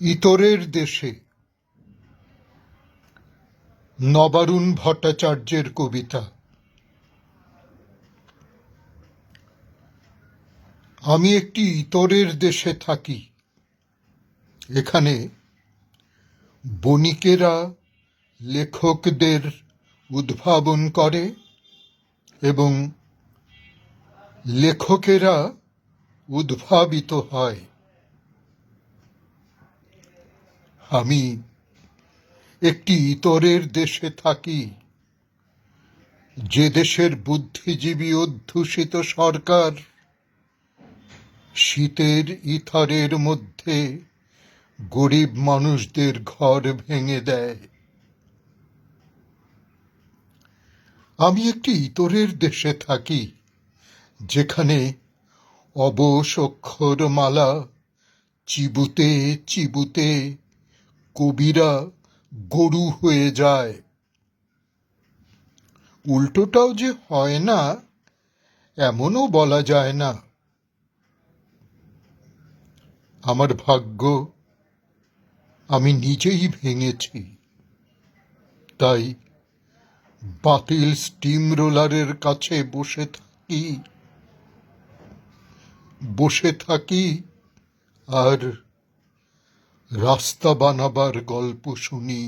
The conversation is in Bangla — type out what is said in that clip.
ইতরের দেশে। নবারুণ ভট্টাচার্যের কবিতা। আমি একটি ইতরের দেশে থাকি। এখানে বণিকেরা লেখকদের উদ্ভাবন করে এবং লেখকেরা উদ্ভাবিত হয়। আমি একটি ইতরের দেশে থাকি। যে দেশের বুদ্ধিজীবী অধ্যুষিত সরকার শীতের ইথারের মধ্যে গরিব মানুষদের ঘর ভেঙে দেয়। আমি একটি ইতরের দেশে থাকি, যেখানে অবশ অক্ষরমালা চিবুতে চিবুতে কবিরা গরু হয়ে যায়। উল্টোটাও যে হয় না, এমনও বলা যায় না। আমার ভাগ্য, আমি নিজেই ভেঙেছি। তাই বাতিল স্টিম রোলারের কাছে বসে থাকি বসে থাকি আর রাস্তা বানাবার গল্প শুনি।